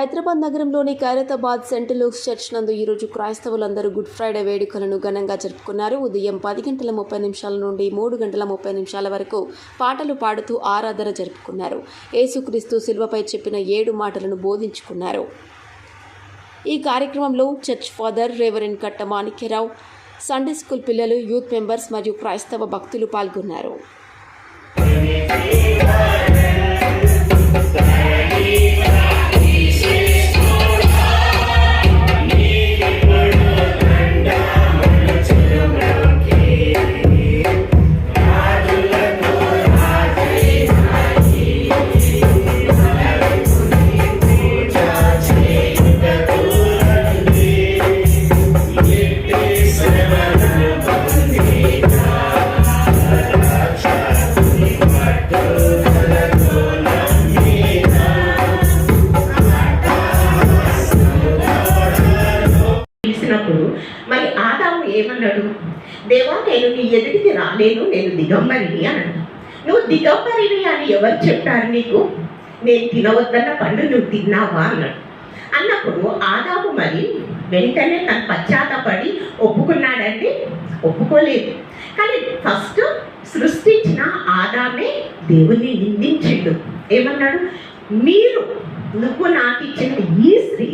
హైదరాబాద్ నగరంలోని Khairatabad cent Luke's church నందు ఈరోజు క్రైస్తవులందరూ గుడ్ ఫ్రైడే వేడుకలను ఘనంగా జరుపుకున్నారు. ఉదయం పది గంటల ముప్పై నిమిషాల నుండి మూడు గంటల ముప్పై నిమిషాల వరకు పాటలు పాడుతూ ఆరాధన జరుపుకున్నారు. యేసుక్రీస్తు శిల్వపై చెప్పిన ఏడు మాటలను బోధించుకున్నారు. ఈ కార్యక్రమంలో church father reverend Katta Manikyarao Sunday school పిల్లలు యూత్ మెంబర్స్ మరియు క్రైస్తవ భక్తులు పాల్గొన్నారు. నేను నీ ఎదుటికి రాలేను నేను దిగంబరిని అని నువ్వు దిగంబరిని అని ఎవరు చెప్పారు నీకు? నేను తినవద్దన్న పండు నువ్వు తిన్నావా అన్నాడు. అన్నప్పుడు ఆదాము మరి వెంటనే తను పశ్చాత్తపడి ఒప్పుకున్నాడంటే ఒప్పుకోలేదు. కానీ ఫస్ట్ సృష్టించిన ఆదామే దేవుణ్ణి నిందించిండు. ఏమన్నాడు? మీరు నువ్వు నాకు ఇచ్చిన ఈ స్త్రీ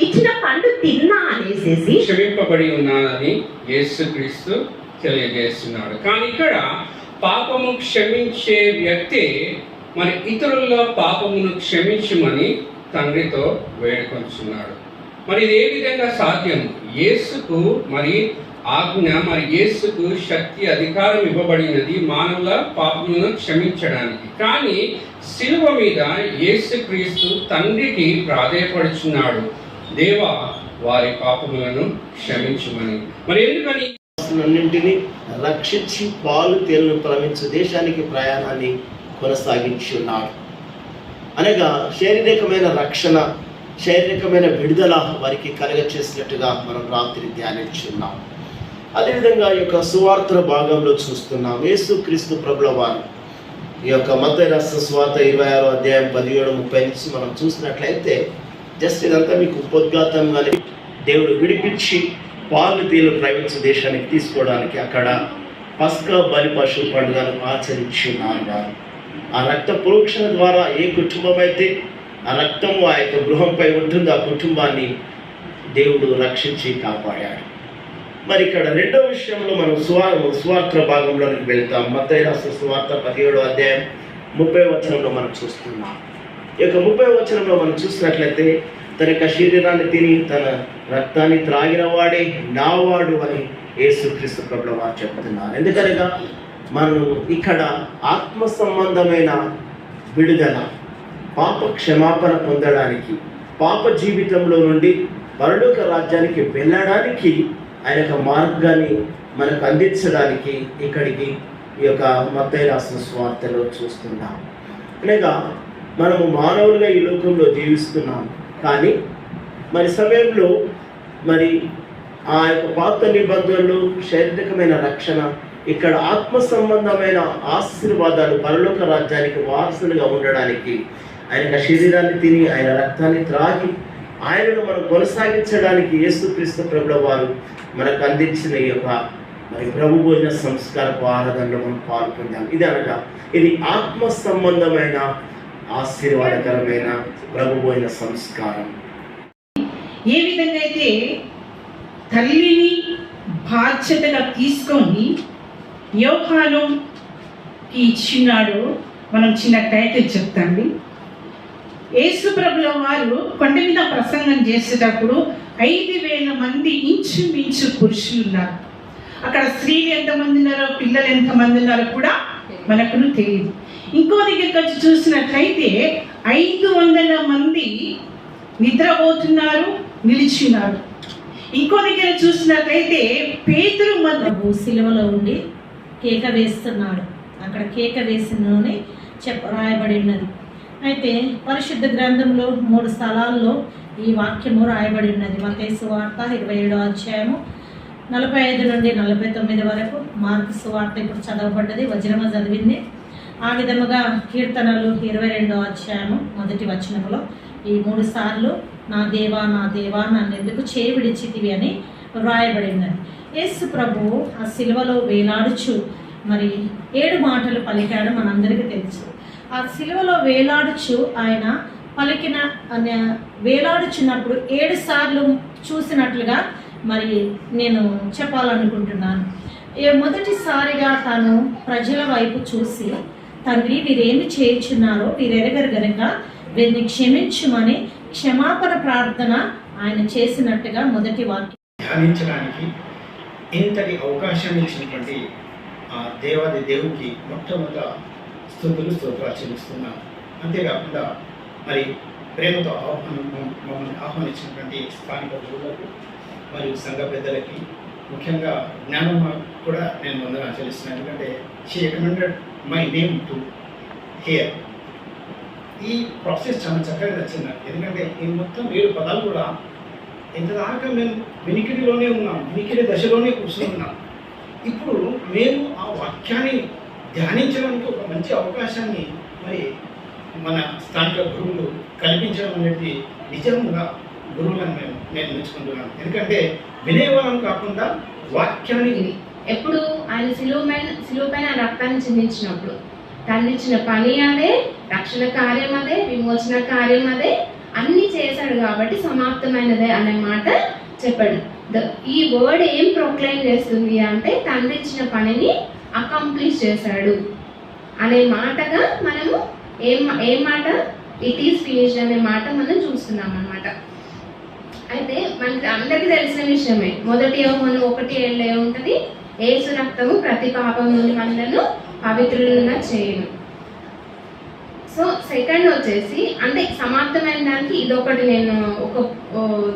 ఇచ్చిన పండు తిన్నా అనేసేసి క్షమింపబడి ఉన్నానని యేసుక్రీస్తు తెలియజేస్తున్నాడు. కానీ ఇక్కడ పాపము క్షమించే వ్యక్తి మరి ఇతరుల పాపమును క్షమించమని తండ్రితో వేడుకొంచున్నాడు. మరి ఇది ఏ విధంగా సాధ్యం? యేసుకు మరి ఆజ్ఞ మరి యేసుకు శక్తి అధికారం ఇవ్వబడినది మానవుల పాపములను క్షమించడానికి. కానీ శిలువ మీద యేసుక్రీస్తు తండ్రికి ప్రాధేయపడుచున్నాడు. దేవా వారి పాపములను క్షమించమని. మరి ఎందుకని అన్నింటినీ రక్షించి పాలు తేలను ప్రవహించు దేశానికి ప్రయాణాన్ని కొనసాగించి ఉన్నాడు అనగా శారీరకమైన రక్షణ శారీరకమైన విడుదల వారికి కలగ చేసినట్టుగా మనం రాత్రి ధ్యానించున్నాం. అదేవిధంగా ఈ యొక్క సువార్తల భాగంలో చూస్తున్నాం. యేసు క్రీస్తు ప్రభుల వారు. ఈ యొక్క మత రాష్ట్ర స్వార్థ ఇరవై ఆరో అధ్యాయం పదిహేడు ముప్పై నుంచి మనం చూసినట్లయితే జస్ట్ ఇదంతా మీకు ఉపోద్ఘాతంగానే దేవుడు విడిపించి పాలు ప్రైవేట్స్ ప్రవేశ దేశానికి తీసుకోవడానికి అక్కడ పస్కా బలి పశు పండుగను ఆచరించి ఆ రక్త ప్రోక్షణ ద్వారా ఏ కుటుంబం అయితే ఆ రక్తం ఆ యొక్క గృహంపై ఉంటుందో ఆ కుటుంబాన్ని దేవుడు రక్షించి కాపాడాడు. మరి ఇక్కడ రెండో విషయంలో మనం సువార్ సువార్త భాగంలోనికి వెళ్తాం. మత్తయి రాష్ట్ర సువార్త పదిహేడో అధ్యాయం ముప్పై వచనంలో మనం చూస్తున్నాం. ఈ యొక్క ముప్పై వచనంలో మనం చూసినట్లయితే తన యొక్క శరీరాన్ని తిని తన రక్తాన్ని త్రాగిన వాడే నావాడు అని యేసుక్రీస్తు ప్రభుల వారు చెప్తున్నారు. ఎందుకనగా మనం ఇక్కడ ఆత్మ సంబంధమైన విడుదల పాప క్షమాపణ పొందడానికి పాప జీవితంలో నుండి పరలోక రాజ్యానికి వెళ్ళడానికి ఆయన యొక్క మార్గాన్ని మనకు అందించడానికి ఇక్కడికి ఈ యొక్క మత్తయి రాసిన స్వార్థలో చూస్తున్నాం. అనగా మనము మానవులుగా ఈ లోకంలో జీవిస్తున్నాం. కానీ మరి సమయంలో మరి ఆ యొక్క పాత నిబంధనలు శారీరకమైన రక్షణ ఇక్కడ ఆత్మ సంబంధమైన ఆశీర్వాదాలు పరలోక రాజ్యానికి వారసులుగా ఉండడానికి ఆయన శరీరాన్ని తిని ఆయన రక్తాన్ని త్రాగి ఆయనను మనం కొనసాగించడానికి యేసుక్రీస్తు ప్రభుల వారు మనకు అందించిన ఈ యొక్క మరి ప్రభు భోజన సంస్కారపు ఆరాధనలో మనం పాల్పొందాం ఇది అనగా ఇది ఆత్మ సంబంధమైన ఆశీర్వాదకరమైన ప్రభు సంస్కారం. ఏ విధంగా అయితే తల్లిని బాధ్యతగా తీసుకొని యోహానుకి ఇచ్చినాడు మనం చిన్న టైటిల్ చెప్తాండి. యేసు ప్రభుల వారు కొండ మీద ప్రసంగం చేసేటప్పుడు ఐదు వేల మంది ఇంచుమించు పురుషులు ఉన్నారు. అక్కడ స్త్రీలు ఎంతమంది ఉన్నారో పిల్లలు ఎంతమంది ఉన్నారో కూడా మనకు తెలియదు. ఇంకో దగ్గరికి వచ్చి చూసినట్లయితే ఐదు వందల మంది నిద్రపోతున్నారు నిలిచున్నారు. ఇంకో దగ్గర చూసినట్లయితే పేతురు మధ్య సిలువలో ఉండి కేక వేస్తున్నాడు. అక్కడ కేక వేసినలోనే చెప్ప రాయబడి ఉన్నది. అయితే పరిశుద్ధ గ్రంథంలో మూడు స్థలాల్లో ఈ వాక్యము రాయబడి ఉన్నది. మతేసు వార్త ఇరవై ఏడో అధ్యాయము నలభై ఐదు నుండి నలభై తొమ్మిది వరకు మార్కు సువార్త ఇప్పుడు చదవబడ్డది. వజ్రమ చదివింది. ఆ విధముగా కీర్తనలు ఇరవై రెండో అధ్యాయము మొదటి వచనములో ఈ మూడు సార్లు నా దేవా నా దేవా నన్ను ఎందుకు చేవిడిచితివి అని వ్రాయబడి ఉన్నది యేసు ప్రభు ఆ సిలువలో వేలాడుచు మరి ఏడు మాటలు పలికాడు మనందరికీ తెలుసు. ఆ సిలువలో వేలాడుచు ఆయన పలికిన అనే వేలాడుచున్నప్పుడు ఏడు సార్లు చూసినట్లుగా మరి నేను చెప్పాలనుకుంటున్నాను. మొదటిసారిగా తాను ప్రజల వైపు చూసి తండ్రి వీరేమి చేయుచున్నారో వీరెరగరు గనుక వీరిని క్షమించుమని క్షమాపణ ప్రార్థన ఆయన చేసినట్టుగా మొదటి వాక్యం. ధ్యానించడానికి ఇంతటి అవకాశం ఇచ్చినటువంటి ఆ దేవాది దేవుడికి మొట్టమొదట స్థుతులు స్తోత్రాలు చెల్లిస్తున్నాను అంతేకాకుండా మరి ప్రేమతో ఆహ్వానం మమ్మల్ని ఆహ్వానించినటువంటి స్థానిక గురువులకు మరియు సంఘ పెద్దలకి ముఖ్యంగా జ్ఞానమ్మ కూడా నేను వందన ఆచరిస్తున్నాను ఎందుకంటే she recommended my name to here ఈ ప్రాసెస్ చాలా చక్కగా నచ్చింది. ఎందుకంటే ఈ మొత్తం ఏడు పదాలు కూడా ఇంతదాకా మేము వినికిడిలోనే ఉన్నాం వినికిడి దశలోనే కూర్చున్నాం ఉన్నాం. ఇప్పుడు మేము ఆ వాక్యాన్ని ధ్యానించడానికి ఒక మంచి అవకాశాన్ని మరి మన స్థానిక గురువులు కల్పించడం అనేది నిజంగా గురువులను మేము నేను మెచ్చుకుంటున్నాను ఎందుకంటే వినేవాళ్ళం కాకుండా వాక్యాన్ని ఎప్పుడు ఆయన సిలువ పైన సిలువ పైన ఆయన రక్తాన్ని చిందించినప్పుడు. తను ఇచ్చిన పని అదే రక్షణ కార్యం అదే విమోచన కార్యం అదే అన్ని చేశాడు కాబట్టి సమాప్తమైనదే అనే మాట చెప్పాడు. ద- ఈ వర్డ్ ఏం ప్రొక్లైమ్ చేస్తుంది అంటే తండ్రి ఇచ్చిన పనిని అకంప్లీష్ చేశాడు అనే మాటగా మనము ఏం ఏం మాట? ఇట్ ఈస్ ఫినిష్డ్ అనే మాట మనం చూస్తున్నాం అన్నమాట. అయితే మనకి అందరికీ తెలిసిన విషయమే. మొదటి యోహోను ఒకటి ఏళ్ళు ఉంటుంది. ఏసు రక్తము ప్రతి పాపం నుండి మనలను పవిత్రులుగా చేయను. సో సెకండ్ వచ్చేసి అంటే సమాప్తమైన దానికి ఇదొకటి నేను ఒక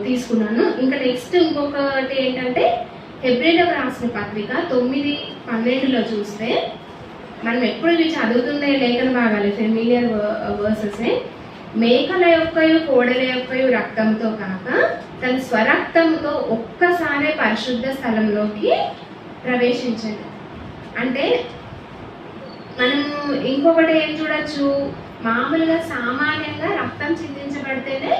తీసుకున్నాను. ఇంకా నెక్స్ట్ ఇంకొకటి ఏంటంటే ఫిబ్రవరిలో రాసిన పత్రిక తొమ్మిది పన్నెండులో చూస్తే మనం ఎప్పుడు ఇవి చదువుతుండే లేఖన భాగాలు ఫెమిలియర్ వర్సెస్ మేకల యొక్కయు కోడల యొక్కయు రక్తంతో కాక తన స్వరక్తంతో ఒక్కసారే పరిశుద్ధ స్థలంలోకి ప్రవేశించండి. అంటే మనము ఇంకొకటి ఏం చూడొచ్చు? మామూలుగా సామాన్యంగా రక్తం చిందించబడితేనే